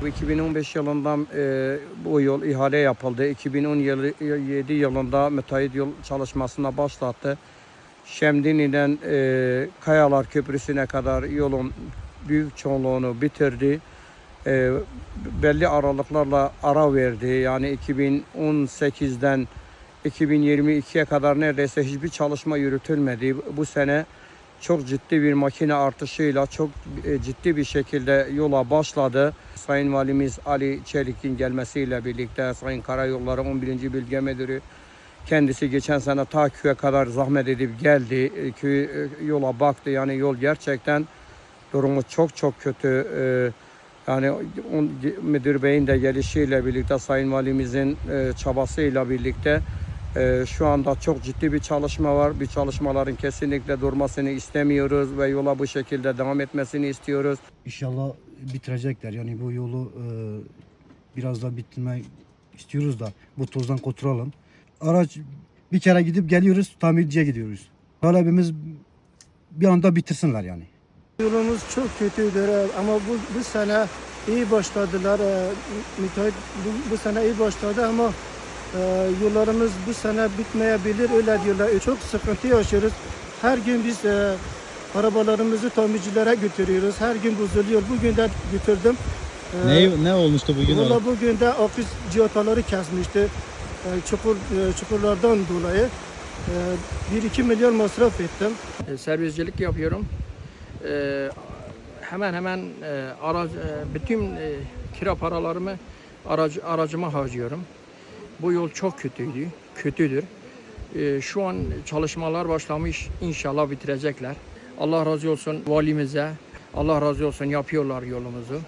Bu 2015 yılından e, bu yol ihale yapıldı. 2017 yılında müteahhit yol çalışmasına başlattı. Şemdini'den e, Kayalar Köprüsü'ne kadar yolun büyük çoğunluğunu bitirdi. E, belli aralıklarla ara verdi. Yani 2018'den 2022'ye kadar neredeyse hiçbir çalışma yürütülmedi. Bu sene çok ciddi bir makine artışıyla çok e, ciddi bir şekilde yola başladı. Sayın Valimiz Ali Çelik'in gelmesiyle birlikte Sayın Karayolları 11. Bölge Müdürü kendisi geçen sene ta köye kadar zahmet edip geldi. E, Köy e, yola baktı. Yani yol gerçekten durumu çok çok kötü. E, Yani müdür beyin de gelişiyle birlikte Sayın Valimizin çabasıyla birlikte ee, şu anda çok ciddi bir çalışma var. Bir çalışmaların kesinlikle durmasını istemiyoruz ve yola bu şekilde devam etmesini istiyoruz. İnşallah bitirecekler. Yani bu yolu e, biraz da bitirmek istiyoruz da bu tozdan kurtulalım. Araç bir kere gidip geliyoruz, tamirciye gidiyoruz. Talebimiz bir anda bitirsinler yani. Yolumuz çok kötüdür e, ama bu, bu sene iyi başladılar. E, Müteahhit bu, bu sene iyi başladı ama e, yollarımız bu sene bitmeyebilir öyle diyorlar. E, çok sıkıntı yaşıyoruz. Her gün biz e, arabalarımızı tamircilere götürüyoruz. Her gün bozuluyor. Bugün de götürdüm. E, Ne, ne olmuştu bugün? Valla bugün de akış cihataları kesmişti. E, çukur, e, çukurlardan dolayı. E, 1-2 milyon masraf ettim. E, serviscilik yapıyorum. E, hemen hemen e, araç, e, bütün e, kira paralarımı aracı, aracıma harcıyorum. Bu yol çok kötüydü, kötüdür. E, şu an çalışmalar başlamış, inşallah bitirecekler. Allah razı olsun valimize, Allah razı olsun yapıyorlar yolumuzu.